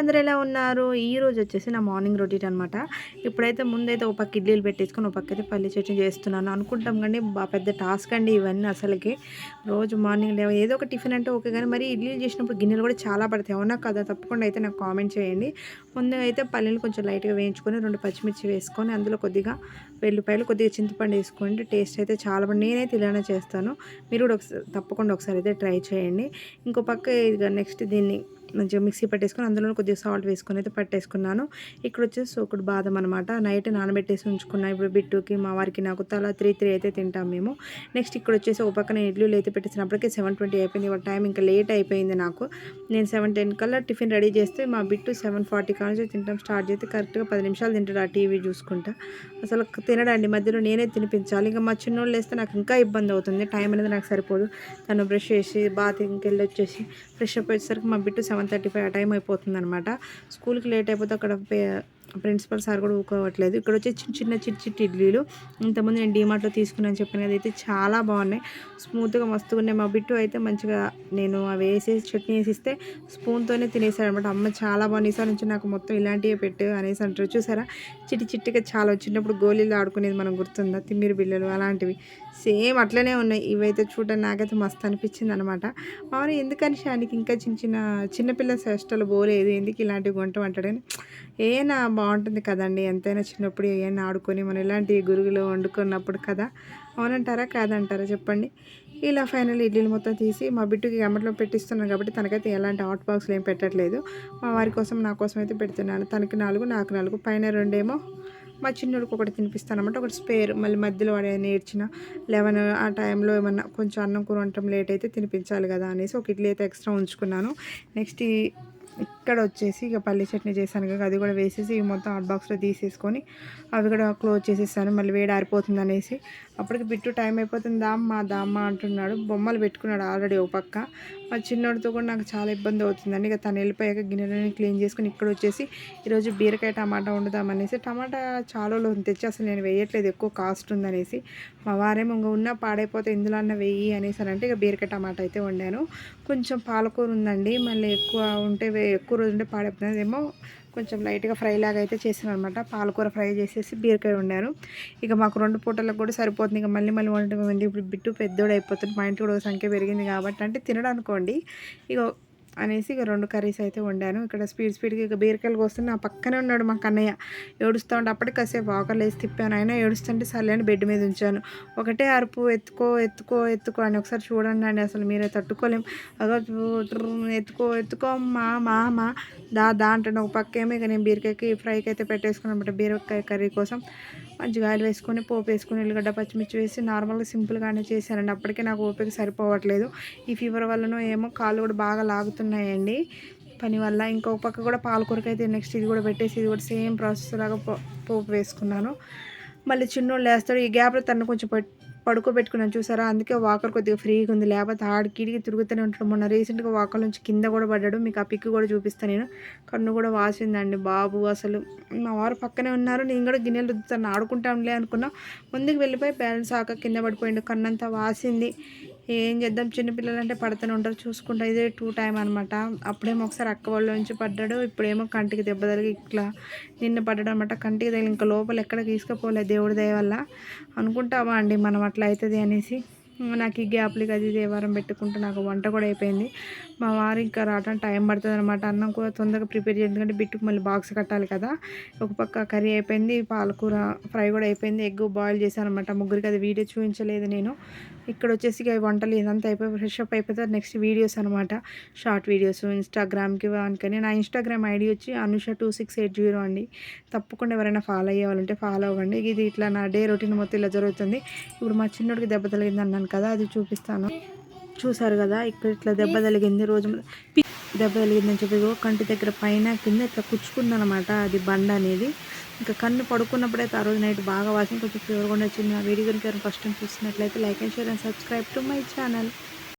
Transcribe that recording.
అందరూ ఎలా ఉన్నారు? ఈ రోజు వచ్చేసి నా మార్నింగ్ రొటీన్ అనమాట ఇప్పుడైతే ముందైతే ఒక పక్క ఇడ్లీలు పెట్టేసుకొని ఒక పక్క అయితే పల్లి చట్నీ చేస్తున్నాను. అనుకుంటాం కానీ బా పెద్ద టాస్క్ అండి ఇవన్నీ అసలుకి. రోజు మార్నింగ్ లేవ ఏదో ఒక టిఫిన్ అంటే ఓకే కానీ మరి ఇడ్లీలు చేసినప్పుడు గిన్నెలు కూడా చాలా పడతాయి. అవునా కదా? తప్పకుండా అయితే నాకు కామెంట్ చేయండి. ముందు అయితే పల్లీలు కొంచెం లైట్గా వేయించుకొని రెండు పచ్చిమిర్చి వేసుకొని అందులో కొద్దిగా వెల్లిపాయలు కొద్దిగా చింతపండు వేసుకోండి. టేస్ట్ అయితే చాలా బాగుంది. నేనైతే ఇలానే చేస్తాను. మీరు కూడా ఒకసారి తప్పకుండా ఒకసారి అయితే ట్రై చేయండి. ఇంకో పక్క నెక్స్ట్ దీన్ని మంచిగా మిక్సీ పట్టేసుకొని అందులో కొద్దిగా సాల్ట్ వేసుకొని అయితే పట్టేసుకున్నాను. ఇక్కడ వచ్చేసి సోకుడు బాదం అనమాట నైట్ నానబెట్టేసి ఉంచుకున్నా. ఇప్పుడు బిట్టుకి మా వారికి నాకు తల త్రీ త్రీ అయితే తింటాం మేము. నెక్స్ట్ ఇక్కడ వచ్చేసి ఒక పక్కన ఇడ్లీలు అయితే పెట్టేసినప్పటికీ సెవెన్ ట్వంటీ అయిపోయింది. ఒక టైం ఇంకా లేట్ అయిపోయింది నాకు. నేను సెవెన్ టెన్ కల్లా టిఫిన్ రెడీ చేస్తే మా బిట్టు సెవెన్ ఫార్టీ కానుంచి తింటాం. స్టార్ట్ చేస్తే కరెక్ట్గా పది నిమిషాలు తింటాడు ఆ టీవీ చూసుకుంటా. అసలు తినడండి. మధ్యలో నేనే తినిపించాలి. ఇంకా మా చిన్నోళ్ళు వేస్తే నాకు ఇంకా ఇబ్బంది అవుతుంది. టైం అనేది నాకు సరిపోదు. తను బ్రష్ చేసి బాత్ ఇంకెళ్ళి వచ్చేసి ఫ్రెష్ అప్ వచ్చేసరికి మా బిట్టు సెవెన్ థర్టీ ఫైవ్ ఆ టైం అయిపోతుంది అనమాట స్కూల్కి లేట్ అయిపోతే అక్కడ ప్రిన్సిపల్ సార్ కూడా ఊకోవట్లేదు. ఇక్కడ వచ్చి చిన్న చిన్న చిట్టి చిట్టి ఇడ్లీలు. ఇంతకుముందు నేను డీమార్ట్లో తీసుకున్నాను చెప్పాను కదా అయితే చాలా బాగున్నాయి. స్మూత్గా మస్తుగా ఉన్నాయి. మా బిట్టు అయితే మంచిగా నేను అవి వేసేసి చట్నీ వేసిస్తే స్పూన్తోనే తినేసాడు అనమాట అమ్మ చాలా బాగుంది. ఈసారి నుంచి నాకు మొత్తం ఇలాంటివే పెట్టు అనేసి అంటారు. చూసారా? చిట్టి చిట్టిగా చాలా చిన్నప్పుడు గోళీలు ఆడుకునేది మనం గుర్తుందా? తిమ్మిరి బిళ్ళలు అలాంటివి. సేమ్ అట్లనే ఉన్నాయి. ఇవైతే చూడడానికి నాకైతే మస్తు అనిపించింది అనమాట అవును ఎందుకని షానికి ఇంకా చిన్న చిన్న చిన్నపిల్ల శ్రేష్టలు బోలేదు ఎందుకు ఇలాంటివి కొంటాం అంటాడని. ఏనా బాగుంటుంది కదండి. ఎంతైనా చిన్నప్పుడు ఏమైనా ఆడుకొని మనం ఇలాంటి గురుగులు వండుకున్నప్పుడు కదా. అవునంటారా? కాదంటారా? చెప్పండి. ఇలా ఫైనల్ ఇడ్లీలు మొత్తం తీసి మా బిడ్డకి గమ్మట్లో పెట్టిస్తున్నాను కాబట్టి తనకైతే ఎలాంటి హాట్ బాక్స్లు ఏం పెట్టట్లేదు. మా వారి కోసం నా కోసం అయితే పెడుతున్నాను. తనకి నాలుగు నాకు నాలుగు పైన రెండేమో మా చిన్నోడికి ఒకటి తినిపిస్తానమాట ఒకటి స్పేర్. మళ్ళీ మధ్యలో వాడు నేర్చిన లెవెన్ ఆ టైంలో ఏమన్నా కొంచెం అన్నం కూర వండటం లేట్ అయితే తినిపించాలి కదా అనేసి ఒక ఇడ్లీ అయితే ఎక్స్ట్రా ఉంచుకున్నాను. నెక్స్ట్ ఇక్కడ వచ్చేసి ఇక పల్లి చట్నీ చేశాను కదా అది కూడా వేసేసి మొత్తం హాట్ బాక్స్లో తీసేసుకొని అవి కూడా క్లోజ్ చేసేసాను మళ్ళీ వేడి ఆరిపోతుంది అనేసి. అప్పటికి బిట్టు టైం అయిపోతుంది దామ్మ దామ్మ అంటున్నాడు. బొమ్మలు పెట్టుకున్నాడు ఆల్రెడీ ఒక పక్క. మా చిన్నోడితో కూడా నాకు చాలా ఇబ్బంది అవుతుందండి. ఇక తను వెళ్ళిపోయాక గిన్నెలని క్లీన్ చేసుకుని ఇక్కడ వచ్చేసి ఈరోజు బీరకాయ టమాటా వండుదామనేసి టమాటా చాలా తెచ్చి అసలు నేను వేయట్లేదు ఎక్కువ కాస్ట్ ఉందనేసి. మా వారేమో ఇంకా ఉన్నా పాడైపోతే ఇందులో అన్న వేయి అనేసి అంటే ఇక బీరకాయ టమాటా అయితే వండాను. కొంచెం పాలకూర ఉందండి మళ్ళీ ఎక్కువ ఉంటే ఎక్కువ రోజు ఉంటే పాడైపోతుందేమో. కొంచెం లైట్గా ఫ్రై లాగా అయితే చేసాను అనమాట పాలకూర ఫ్రై చేసేసి బీరకాయ వండాను. ఇక మాకు రెండు పూటలకు కూడా సరిపోతుంది. ఇక మళ్ళీ మళ్ళీ వండటం ఇప్పుడు బిట్టు పెద్దోడు అయిపోతుంది మా ఇంటి కూడా సంఖ్య పెరిగింది కాబట్టి అంటే తినడం అనుకోండి. ఇక అనేసి ఇక రెండు కర్రీస్ అయితే వండాను. ఇక్కడ స్పీడ్ స్పీడ్గా ఇక బీరకాయలు వస్తే నా పక్కనే ఉన్నాడు మా కన్నయ్య. ఏడుస్తూ ఉంటే అప్పటికి కాసేపు ఆకలి వేసి తిప్పాను. అయినా ఏడుస్తుంటే సర్లే అని బెడ్ మీద ఉంచాను. ఒకటే అరుపు ఎత్తుకో ఎత్తుకో ఎత్తుకో అని ఒకసారి చూడండి అండి అసలు మీరే తట్టుకోలేం. అదో ఎత్తుకో ఎత్తుకో మా మా మా. దా దా ఒక పక్క ఏమో ఇక నేను బీరకాయకి ఫ్రైకి అయితే పెట్టేసుకున్నమాట బీరకాయ కర్రీ కోసం. మంచిగా ఆయిల్ వేసుకొని పోపు వేసుకొని ఉల్లిగడ్డ పచ్చిమిర్చి వేసి నార్మల్గా సింపుల్గానే చేశానండి అప్పటికే నాకు ఓపిక సరిపోవట్లేదు. ఈ ఫీవర్ వల్లనో ఏమో కాళ్ళు కూడా బాగా లాగుతున్నాయండి. పని వల్ల ఇంకొక పక్క కూడా పాలకూరకైతే నెక్స్ట్ ఇది కూడా పెట్టేసి ఇది కూడా సేమ్ ప్రాసెస్ లాగా పోపు వేసుకున్నాను. మళ్ళీ చిన్నోళ్ళు వేస్తాడు ఈ గ్యాప్లో తను కొంచెం పడుకోబెట్టుకున్నాను. చూసారా? అందుకే వాకర్ కొద్దిగా ఫ్రీగా ఉంది. లేకపోతే ఆడికిడికి తిరుగుతూనే ఉంటాడు. మొన్న రీసెంట్గా వాకర్ నుంచి కింద కూడా పడ్డాడు. మీకు ఆ పిక్ కూడా చూపిస్తాను నేను. కన్ను కూడా వాసిందండి బాబు అసలు. మా వారు పక్కనే ఉన్నారు. నేను కూడా గిన్నెలు రుద్దుతాను. ఆడుకుంటాంలే అనుకున్నా. ముందుకు వెళ్ళిపోయి బ్యాలెన్స్ ఆక కింద పడిపోయిండు. కన్నంతా వాసింది. ఏం చేద్దాం? చిన్నపిల్లలు అంటే పడుతూనే ఉంటారు చూసుకుంటా. ఇదే టూ టైం అనమాట అప్పుడేమో ఒకసారి అక్క వాళ్ళ నుంచి పడ్డాడు. ఇప్పుడేమో కంటికి దెబ్బ తగిలి ఇట్లా నిన్న పడ్డాడు అనమాట కంటికి తగిలి ఇంకా లోపల ఎక్కడ తీసుకుపోలేదు దేవుడి దయ వల్ల. అనుకుంటామా అండి మనం అట్లా అవుతుంది అనేసి? నాకు ఈ గ్యాప్లకి అది దేవారం పెట్టుకుంటే నాకు వంట కూడా అయిపోయింది. మా వారు ఇంకా రావటం టైం పడుతుంది అనమాట అన్నం కూడా తొందరగా ప్రిపేర్ చేయండి. ఎందుకంటే బిట్టుకు మళ్ళీ బాక్స్ కట్టాలి కదా. ఒక పక్క కర్రీ అయిపోయింది పాలకూర ఫ్రై కూడా అయిపోయింది ఎగ్ బాయిల్ చేశాను అనమాట ముగ్గురికి అది వీడియో చూపించలేదు నేను. ఇక్కడ వచ్చేసి వంటలు ఇదంతా అయిపోయి ఫ్రెష్ అప్ అయిపోతే నెక్స్ట్ వీడియోస్ అనమాట షార్ట్ వీడియోస్ ఇన్స్టాగ్రామ్కి వానికని. నా ఇన్స్టాగ్రామ్ ఐడి వచ్చి Anusha two six eight zero అండి. తప్పకుండా ఎవరైనా ఫాలో అయ్యేవాళ్ళంటే ఫాలో అవ్వండి. ఇది ఇట్లా నా డే రొటీన్ మొత్తం ఇలా జరుగుతుంది. ఇప్పుడు మా చిన్నోడికి దెబ్బ తగిలింది అన్నాను కదా అది చూపిస్తాను. చూసారు కదా ఇక్కడ ఇట్లా దెబ్బ తగిలింది రోజు. దెబ్బ తగిలిందని చెప్పి కంటి దగ్గర పైన కింద ఇట్లా కుచ్చుకుందనమాట అది బండ అనేది. ఇంకా కన్ను పడుకున్నప్పుడైతే ఆ రోజు నైట్ బాగా వాసింది కొంచెం ఫీవర్ కూడా వచ్చింది ఆ వీడియో కనుక ఫస్ట్ టైం చూసినట్లయితే like and share and subscribe to my channel.